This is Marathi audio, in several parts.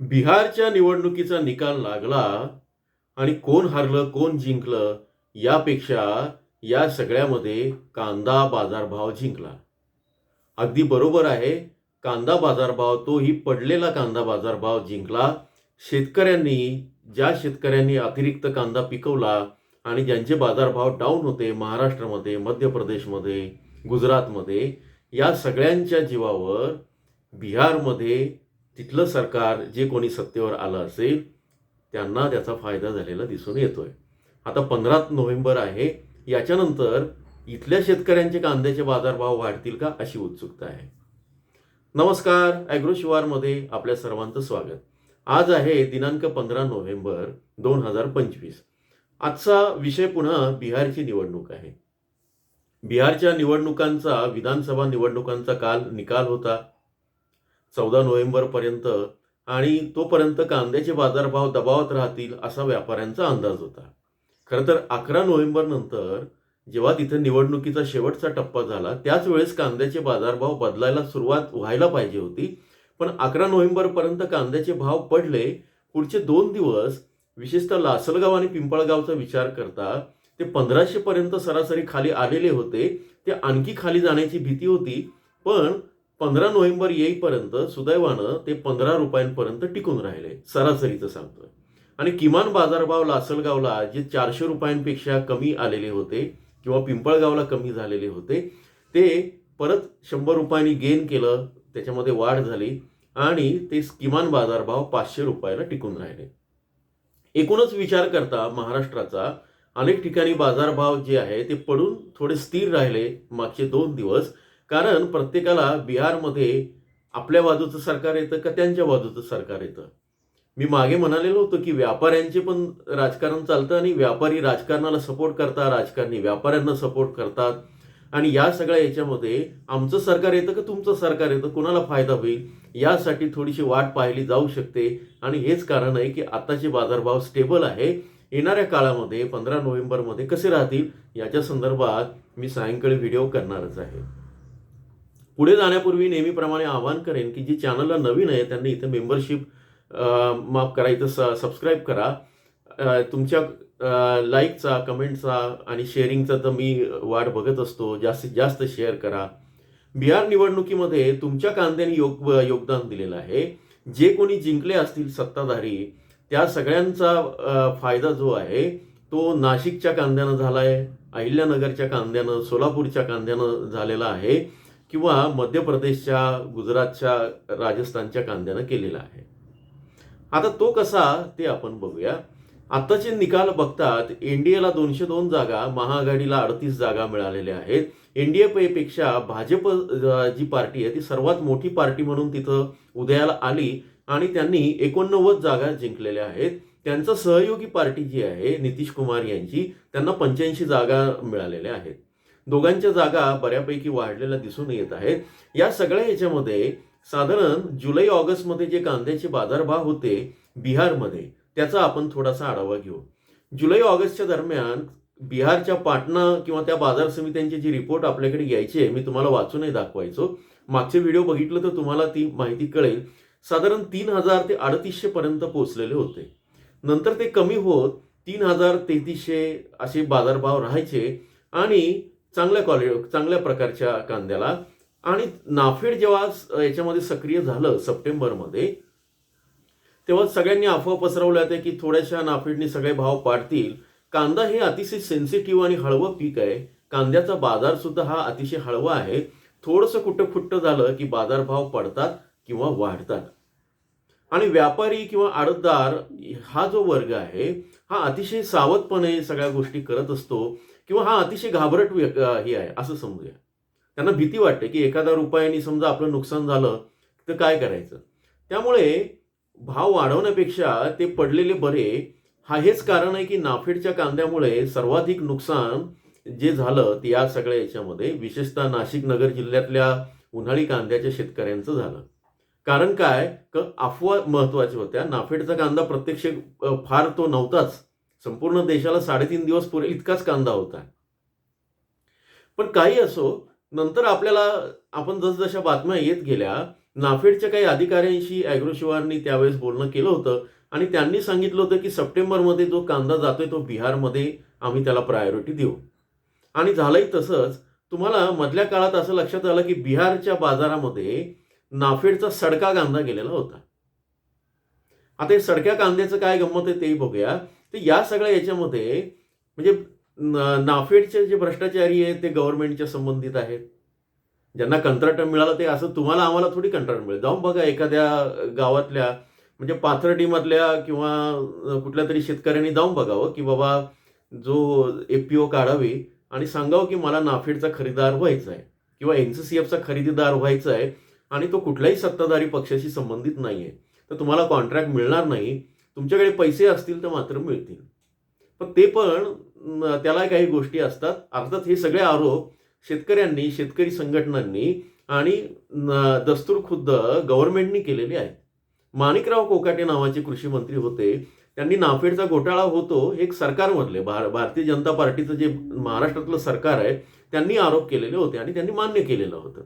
बिहारच्या निवडणुकीचा निकाल लागला आणि कोण हारलं कोण जिंकलं यापेक्षा या सगळ्यामध्ये कांदा बाजारभाव जिंकला. अगदी बरोबर आहे कांदा बाजारभाव तोही पडलेला कांदा बाजारभाव जिंकला. शेतकऱ्यांनी ज्या शेतकऱ्यांनी अतिरिक्त कांदा पिकवला आणि ज्यांचे बाजारभाव डाऊन होते महाराष्ट्रामध्ये मध्य प्रदेशमध्ये गुजरातमध्ये या सगळ्यांच्या जीवावर बिहारमध्ये तिथलं सरकार जे कोणी सत्तेवर आलं असेल त्यांना त्याचा फायदा झालेला दिसून येतोय. आता पंधरा नोव्हेंबर आहे याच्यानंतर इथल्या शेतकऱ्यांचे कांद्याचे बाजारभाव वाढतील का अशी उत्सुकता आहे. नमस्कार ॲग्रो शिवारमध्ये आपल्या सर्वांचं स्वागत. आज आहे दिनांक पंधरा नोव्हेंबर दोन हजार पंचवीस. आजचा विषय पुन्हा बिहारची निवडणूक आहे. बिहारच्या निवडणुकांचा विधानसभा निवडणुकांचा काल निकाल होता. चौदा नोव्हेंबरपर्यंत आणि तोपर्यंत कांद्याचे बाजारभाव दबावात राहतील असा व्यापाऱ्यांचा अंदाज होता. खरं तर अकरा नोव्हेंबर नंतर जेव्हा तिथे निवडणुकीचा शेवटचा टप्पा झाला त्याच वेळेस कांद्याचे बाजारभाव बदलायला सुरुवात व्हायला पाहिजे होती. पण अकरा नोव्हेंबरपर्यंत कांद्याचे भाव पडले. पुढचे दोन दिवस विशेषतः लासलगाव आणि पिंपळगावचा विचार करता ते पंधराशे पर्यंत सरासरी खाली आलेले होते. ते आणखी खाली जाण्याची भीती होती. पण पंधरा नोव्हेंबर येईपर्यंत सुदैवानं ते पंधरा रुपयांपर्यंत टिकून राहिले सरासरीचं सांगतोय. आणि किमान बाजारभाव लासलगावला जे चारशे रुपयांपेक्षा कमी आलेले होते किंवा पिंपळगावला कमी झालेले होते ते परत शंभर रुपयांनी गेन केलं त्याच्यामध्ये वाढ झाली आणि ते किमान बाजारभाव पाचशे रुपयाला टिकून राहिले. एकूणच विचार करता महाराष्ट्राचा अनेक ठिकाणी बाजारभाव जे आहे ते पडून थोडे स्थिर राहिले मागचे दोन दिवस. कारण प्रत्येकाला बिहारमध्ये आपल्या बाजूचं सरकार येतं का त्यांच्या बाजूचं सरकार येतं? मी मागे म्हणालेलो होतो की व्यापाऱ्यांचे पण राजकारण चालतं आणि व्यापारी राजकारणाला सपोर्ट करतात राजकारणी व्यापाऱ्यांना सपोर्ट करतात. आणि या सगळ्या याच्यामध्ये आमचं सरकार येतं का तुमचं सरकार येतं? कोणाला फायदा होईल? यासाठी थोडीशी वाट पाहिली जाऊ शकते. आणि हेच कारण आहे की आताचे बाजारभाव स्टेबल आहे. येणाऱ्या काळामध्ये पंधरा नोव्हेंबरमध्ये कसे राहतील? याच्या संदर्भात मी सायंकाळी व्हिडिओ करणारच आहे. पुढे जाण्यापूर्वी नेहमीप्रमाणे आवाहन करेन की जी चॅनलला नवीन आहे त्यांनी इथं मेंबरशिप माफ करा इथं स सबस्क्राईब करा. तुमच्या लाईकचा कमेंटचा आणि शेअरिंगचा तर मी वाट बघत असतो. जास्तीत जास्त शेअर करा. बिहार निवडणुकीमध्ये तुमच्या कांद्याने योग योगदान दिलेलं आहे. जे कोणी जिंकले असतील सत्ताधारी त्या सगळ्यांचा फायदा जो आहे तो नाशिकच्या कांद्यानं झाला आहे अहिल्यानगरच्या कांद्यानं सोलापूरच्या कांद्यानं झालेला आहे. किंवा मध्य प्रदेशच्या गुजरातच्या राजस्थानच्या कांद्यानं केलेला आहे. आता तो कसा ते आपण बघूया. आत्ताचे निकाल बघतात एनडीएला दोनशे दोन जागा महाआघाडीला अडतीस जागा मिळालेल्या आहेत. एनडीए पेक्षा भाजप जी पार्टी आहे ती सर्वात मोठी पार्टी म्हणून तिथं उदयाला आली आणि त्यांनी एकोणनव्वद जागा जिंकलेल्या आहेत. त्यांचं सहयोगी पार्टी जी आहे नितीश कुमार यांची त्यांना पंच्याऐंशी जागा मिळालेल्या आहेत. दोघांच्या जागा बऱ्यापैकी वाढलेल्या दिसून येत आहेत. या सगळ्या याच्यामध्ये साधारण जुलै ऑगस्टमध्ये जे कांद्याचे बाजारभाव होते बिहारमध्ये त्याचा आपण थोडासा आढावा घेऊ. जुलै ऑगस्टच्या दरम्यान बिहारच्या पाटणा किंवा त्या बाजार समित्यांचे जे रिपोर्ट आपल्याकडे यायचे मी तुम्हाला वाचूनही दाखवायचो. मागचे व्हिडिओ बघितलं तर तुम्हाला ती माहिती कळेल. साधारण तीन हजार ते अडतीसशे पर्यंत पोहोचलेले होते. नंतर ते कमी होत तीन हजार तेहतीसशे असे बाजारभाव राहायचे आणि चांगल्या क्वालिटी चांगल्या प्रकारच्या कांद्याला. आणि नाफेड जेव्हा याच्यामध्ये सक्रिय झालं सप्टेंबरमध्ये तेव्हा सगळ्यांनी अफवा पसरवल्या होत्या की थोड्याशा नाफेडनी सगळे भाव पाडतील. कांदा हे अतिशय सेन्सिटिव्ह आणि हळवं पीक आहे. कांद्याचा बाजार सुद्धा हा अतिशय हळवा आहे. थोडंसं कुठं खुट्ट झालं की बाजारभाव पडतात किंवा वाढतात. आणि व्यापारी किंवा आडतदार हा जो वर्ग आहे हा अतिशय सावधपणे सगळ्या गोष्टी करत असतो. किंवा हा अतिशय घाबरट हे आहे असं समजूया. त्यांना भीती वाटते की एखादा रुपयाने समजा आपलं नुकसान झालं तर काय करायचं? त्यामुळे भाव वाढवण्यापेक्षा ते पडलेले बरे हा हेच कारण आहे की नाफेडच्या कांद्यामुळे सर्वाधिक नुकसान जे झालं ते या सगळ्या याच्यामध्ये विशेषतः नाशिक नगर जिल्ह्यातल्या उन्हाळी कांद्याच्या शेतकऱ्यांचं झालं. कारण काय? क अफवा महत्त्वाच्या होत्या. नाफेडचा कांदा प्रत्यक्ष फार तो नव्हताच. संपूर्ण देशाला साडेतीन दिवस पुरेल इतकाच कांदा होता पण काही असो नंतर आपल्याला आपण जसजशा बातम्या येत गेल्या नाफेडच्या काही अधिकाऱ्यांशी अॅग्रोशिवारनी त्यावेळेस बोलणं केलं होतं आणि त्यांनी सांगितलं होतं की सप्टेंबरमध्ये जो कांदा जातोय तो बिहारमध्ये आम्ही त्याला प्रायोरिटी देऊ. आणि झालंही तसंच तुम्हाला मधल्या काळात असं लक्षात आलं की बिहारच्या बाजारामध्ये नाफेडचा सडका कांदा गेलेला होता. आता हे सडक्या कांद्याचं काय गंमत आहे तेही बघूया. तर या सगळ्या याच्यामध्ये म्हणजे नाफेडचे जे भ्रष्टाचारी आहेत ते गव्हर्नमेंटच्या संबंधित आहेत. ज्यांना कंत्राट मिळालं ते असं तुम्हाला आम्हाला थोडी कंत्राट मिळेल. जाऊन बघा एखाद्या गावातल्या म्हणजे पाथर्डीमधल्या किंवा कुठल्या तरी शेतकऱ्यांनी जाऊन बघावं की बाबा जो एफ पी ओ काढावी आणि सांगावं की मला नाफेडचा खरेदीदार व्हायचा आहे किंवा एन सी सी एफचा खरेदीदार व्हायचा आहे आणि तो कुठल्याही सत्ताधारी पक्षाशी संबंधित नाही आहे तर तुम्हाला कॉन्ट्रॅक्ट मिळणार नाही. तुमच्याकडे पैसे असतील तर मात्र मिळतील. पण ते पण त्याला काही गोष्टी असतात. अर्थात हे सगळे आरोप शेतकऱ्यांनी शेतकरी संघटनांनी आणि दस्तूर खुद्द गव्हर्नमेंटनी केलेले आहेत. माणिकराव कोकाटे नावाचे कृषी मंत्री होते. त्यांनी नाफेडचा घोटाळा होतो हे एक सरकारमधले भार भारतीय जनता पार्टीचं जे महाराष्ट्रातलं सरकार आहे त्यांनी आरोप केलेले होते आणि त्यांनी मान्य केलेलं होतं.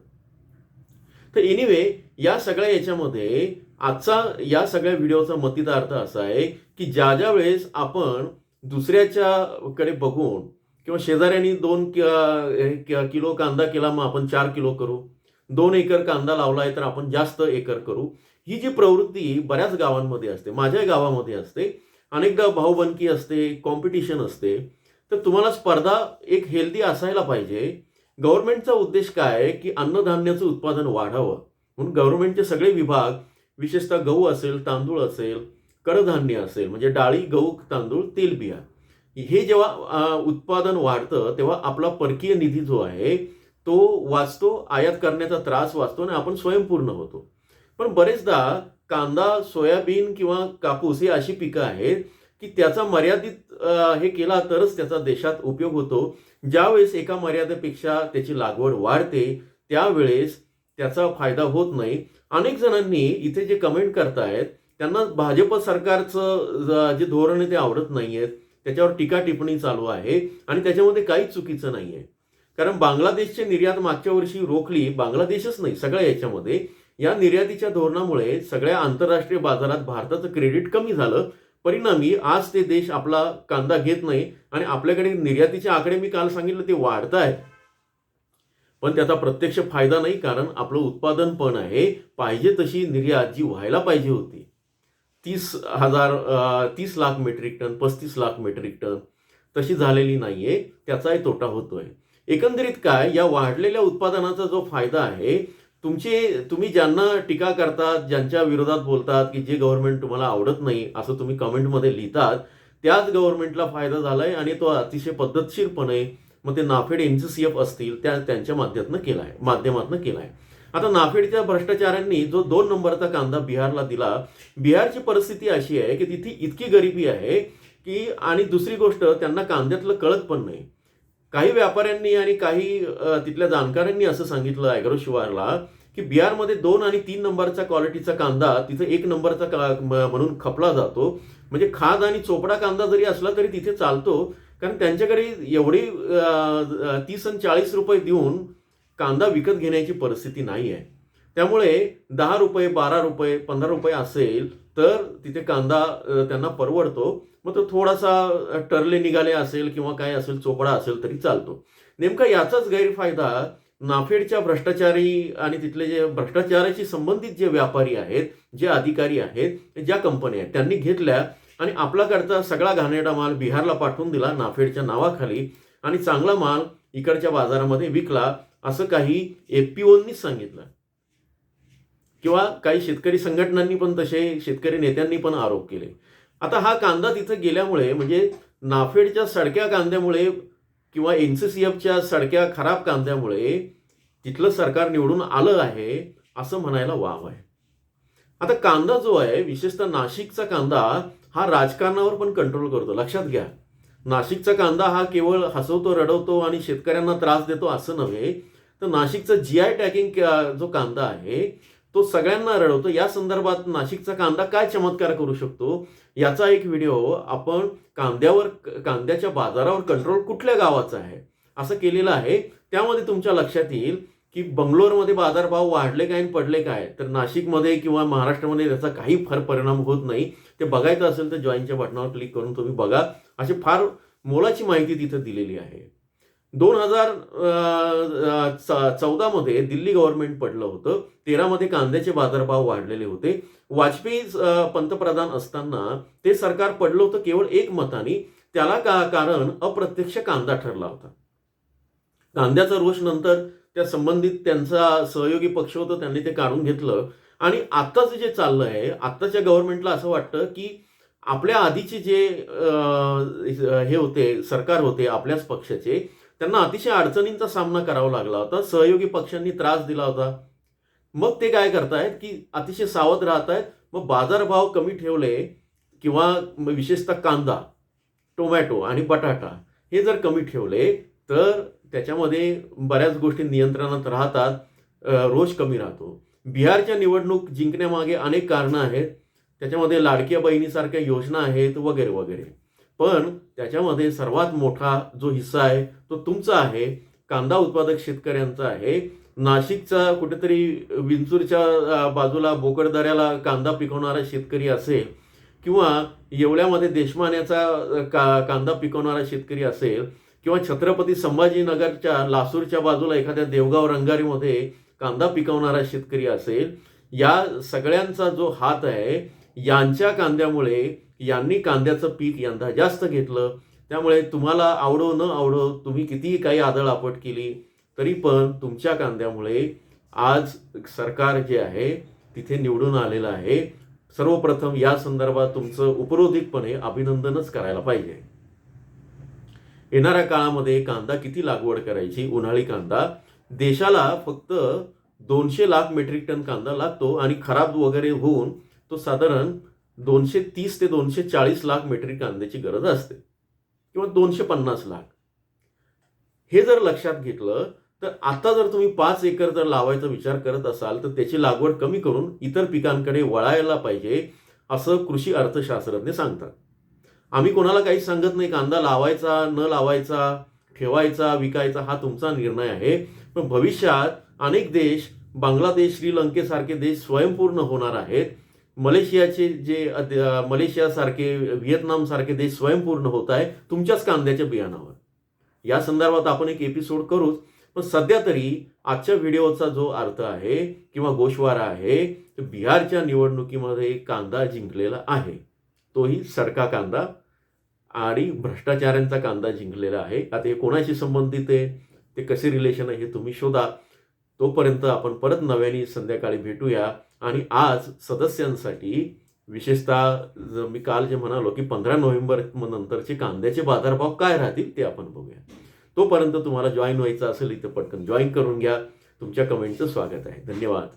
तर एनिवे या सगळ्या याच्यामध्ये आजचा या सगळ्या व्हिडिओचा मतीचा अर्थ असा आहे की ज्या ज्या वेळेस आपण दुसऱ्याच्या कडे बघून किंवा शेजाऱ्यांनी दोन किलो कांदा केला मग आपण चार किलो करू. दोन एकर कांदा लावला आहे तर आपण जास्त एकर करू. ही जी प्रवृत्ती बऱ्याच गावांमध्ये असते माझ्या गावामध्ये असते अनेकदा भाऊबंदकी असते कॉम्पिटिशन असते तर तुम्हाला स्पर्धा एक हेल्दी असायला पाहिजे. गव्हर्नमेंटचा उद्देश काय आहे की अन्नधान्याचं उत्पादन वाढावं. म्हणून गव्हर्नमेंटचे सगळे विभाग विशेषतः गहू असेल तांदूळ असेल कडधान्य असेल म्हणजे डाळी गहू तांदूळ तेलबिया हे जेव्हा उत्पादन वाढतं तेव्हा आपला परकीय निधी जो आहे तो वाचतो आयात करण्याचा त्रास वाचतो आणि आपण स्वयंपूर्ण होतो. पण बरेचदा कांदा सोयाबीन किंवा कापूस ही अशी पिकं आहेत की त्याचा मर्यादित हे केला तरच त्याचा देशात उपयोग होतो. ज्यावेळेस एका मर्यादेपेक्षा त्याची लागवड वाढते त्यावेळेस त्याचा फायदा होत नाही. अनेक जणांनी इथे जे कमेंट करतायत त्यांना भाजप सरकारचं जे धोरण आहे ते आवडत नाहीये त्याच्यावर टीका टिप्पणी चालू आहे आणि त्याच्यामध्ये काहीच चुकीचं नाही आहे कारण बांगलादेशची निर्यात मागच्या वर्षी रोखली बांगलादेशच नाही सगळ्या याच्यामध्ये. या निर्यातीच्या धोरणामुळे सगळ्या आंतरराष्ट्रीय बाजारात भारताचं क्रेडिट कमी झालं. परिणामी आज ते देश आपला कांदा घेत नाही आणि आपल्याकडे निर्यातीचे आकडे मी काल सांगितलं ते वाढत आहेत पण त्याचा प्रत्यक्ष फायदा नाही कारण आपलं उत्पादन पण आहे. पाहिजे तशी निर्यात जी व्हायला पाहिजे होती. तीस हजार तीस लाख मेट्रिक टन पस्तीस लाख मेट्रिक टन तशी झालेली नाही आहे त्याचाही तोटा होतोय. एकंदरीत काय या वाढलेल्या उत्पादनाचा जो फायदा आहे तुमचे तुम्ही ज्यांना टीका करतात ज्यांच्या विरोधात बोलतात की जे गव्हर्नमेंट तुम्हाला आवडत नाही असं तुम्ही कमेंटमध्ये लिहितात त्याच गव्हर्नमेंटला फायदा झाला आहे आणि तो अतिशय पद्धतशीरपणे मग ते नाफेड एन सी एफ असतील त्या त्यांच्या माध्यमातून केला आहे माध्यमातून केला आहे. आता नाफेडच्या भ्रष्टाचारांनी जो दोन नंबरचा कांदा बिहारला दिला बिहारची परिस्थिती अशी आहे की तिथे इतकी गरिबी आहे की आणि दुसरी गोष्ट त्यांना कांद्यातलं कळत पण नाही. काही व्यापाऱ्यांनी आणि काही तिथल्या जाणकारांनी असं सांगितलं ॲग्रो शिवारला की बिहारमध्ये दोन आणि तीन नंबरचा क्वालिटीचा कांदा तिथे एक नंबरचा का म्हणून खपला जातो. म्हणजे खाद आणि चोपडा कांदा जरी असला तरी तिथे चालतो कारण त्यांच्याकडे एवढी तीस आणि चाळीस रुपये देऊन कांदा विकत घेण्याची परिस्थिती नाही आहे त्यामुळे दहा रुपये बारा रुपये पंधरा रुपये असेल तर तिथे कांदा त्यांना परवडतो. मग तो थोडासा टरले निघाले असेल किंवा काय असेल चोपडा असेल तरी चालतो. नेमका याचाच गैरफायदा नाफेडच्या भ्रष्टाचारी आणि तिथले जे भ्रष्टाचाराशी संबंधित जे व्यापारी आहेत जे अधिकारी आहेत ज्या कंपन्या आहेत त्यांनी घेतल्या आणि आपल्याकडचा सगळा घाणेरडा माल बिहारला पाठवून दिला नाफेडच्या नावाखाली. आणि चांगला माल इकडच्या बाजारामध्ये विकला असं काही एपीओनीच सांगितलं. किंवा काही शेतकरी संघटनांनी पण तसे शेतकरी नेत्यांनी पण आरोप केले. आता हा कांदा तिथं गेल्यामुळे म्हणजे नाफेडच्या सडक्या कांद्यामुळे किंवा एन सी सी एफच्या सडक्या खराब कांद्यामुळे तिथलं सरकार निवडून आलं आहे असं म्हणायला वाव आहे. आता कांदा जो आहे विशेषतः नाशिकचा कांदा हा राजकारणावर पण कंट्रोल करतो. लक्षात घ्या. नाशिकचा कांदा हा केवळ हसवतो रडवतो आणि शेतकऱ्यांना त्रास देतो असं नव्हे. तर नाशिकचा जी आय टॅगिंग जो कांदा आहे तो सगळ्यांना रडवतो. या संदर्भात नाशिकचा कांदा काय चमत्कार करू शकतो? याचा एक व्हिडिओ आपण कांद्यावर कांद्याच्या बाजारावर कंट्रोल कुठल्या गावाचा आहे असं केलेलं आहे. त्यामध्ये तुमच्या लक्षात येईल. की बंगलोरमध्ये बाजारभाव वाढले काय आणि पडले काय? तर नाशिकमध्ये किंवा महाराष्ट्रामध्ये त्याचा काही फार परिणाम होत नाही. ते बघायचं असेल तर जॉईनच्या बटनावर क्लिक करून तुम्ही बघा. अशी फार मोलाची माहिती तिथं दिलेली आहे. दोन हजार चौदामध्ये दिल्ली गव्हर्नमेंट पडलं होतं. तेरामध्ये कांद्याचे बाजारभाव वाढलेले होते. वाजपेयी पंतप्रधान असताना ते सरकार पडलं होतं केवळ एक मतानी. त्याला का कारण अप्रत्यक्ष कांदा ठरला होता. कांद्याचा रोष नंतर त्या संबंधित त्यांचा सहयोगी पक्ष होतं त्यांनी ते काढून घेतलं. आणि आत्ताचं जे चाललं आहे आत्ताच्या गव्हर्नमेंटला असं वाटतं की आपल्या आधीचे जे हे होते सरकार होते आपल्याच पक्षाचे त्यांना अतिशय अडचणींचा सामना करावा लागला होता सहयोगी पक्षांनी त्रास दिला होता. मग ते काय करतायत की अतिशय सावध राहत आहेत मग बाजारभाव कमी ठेवले किंवा विशेषतः कांदा टोमॅटो आणि बटाटा हे जर कमी ठेवले तर त्याच्यामध्ये बऱ्याच गोष्टी नियंत्रणात राहतात रोष कमी राहतो. बिहारच्या निवडणूक जिंकण्यामागे अनेक कारणं आहेत. त्याच्यामध्ये लाडक्या बहिणीसारख्या योजना आहेत वगैरे वगैरे. पण त्याच्यामध्ये सर्वात मोठा जो हिस्सा आहे तो तुमचा आहे. कांदा उत्पादक शेतकऱ्यांचा आहे. नाशिकचा कुठेतरी विंचूरच्या बाजूला बोकडदऱ्याला कांदा पिकवणारा शेतकरी असेल किंवा येवल्यामध्ये देशमान्याचा का कांदा पिकवणारा शेतकरी असेल किंवा छत्रपती संभाजीनगरच्या लासूरच्या बाजूला एखाद्या देवगाव रंगारीमध्ये कांदा पिकवणारा शेतकरी असेल या सगळ्यांचा जो हात आहे यांच्या कांद्यामुळे यांनी कांद्याचं पीक यंदा जास्त घेतलं. त्यामुळे तुम्हाला आवडो न आवडो तुम्ही कितीही काही आदळ आपट केली तरी पण तुमच्या कांद्यामुळे आज सरकार जे आहे तिथे निवडून आलेलं आहे. सर्वप्रथम या संदर्भात तुमचं उपरोधिकपणे अभिनंदनच करायला पाहिजे. येणाऱ्या काळामध्ये कांदा किती लागवड करायची? उन्हाळी कांदा. देशाला फक्त दोनशे लाख मेट्रिक टन कांदा लागतो आणि खराब वगैरे होऊन तो साधारण दोनशे तीस ते दोनशे चाळीस लाख मेट्रिक कांद्याची गरज असते. किंवा दोनशे पन्नास लाख. हे जर लक्षात घेतलं तर आता जर तुम्ही पाच एकर जर लावायचा विचार करत असाल तर त्याची लागवड कमी करून इतर पिकांकडे वळायला पाहिजे असं कृषी अर्थशास्त्रज्ञ सांगतात. आम्ही कोणाला काही सांगत नाही कांदा लावायचा न लावायचा ठेवायचा विकायचा हा तुमचा निर्णय आहे. पण भविष्यात अनेक देश बांगलादेश श्रीलंकेसारखे देश स्वयंपूर्ण होणार आहेत. मलेशियाचे जे मलेशियासारखे व्हिएतनामसारखे देश स्वयंपूर्ण होत आहे तुमच्याच कांद्याच्या बियाणावर या संदर्भात आपण एक एपिसोड करूच. पण सध्या तरी आजच्या व्हिडिओचा जो अर्थ आहे किंवा गोषवारा आहे बिहारच्या निवडणुकीमध्ये कांदा जिंकलेला आहे. तोही सरका कांदा. आणि भ्रष्टाचारांचा कांदा जिंकलेला आहे. आता हे कोणाशी संबंधित आहे? ते कसे रिलेशन आहे हे तुम्ही शोधा. तोपर्यंत आपण परत नव्याने संध्याकाळी भेटूया. आणि आज सदस्यांसाठी विशेषतः मी काल जे म्हणालो की पंधरा नोव्हेंबर नंतरचे कांद्याचे बाजारभाव काय राहतील ते आपण बघूया. तोपर्यंत तुम्हाला जॉईन व्हायचं असेल इथं पटकन जॉईन करून घ्या. तुमच्या कमेंटचं स्वागत आहे. धन्यवाद.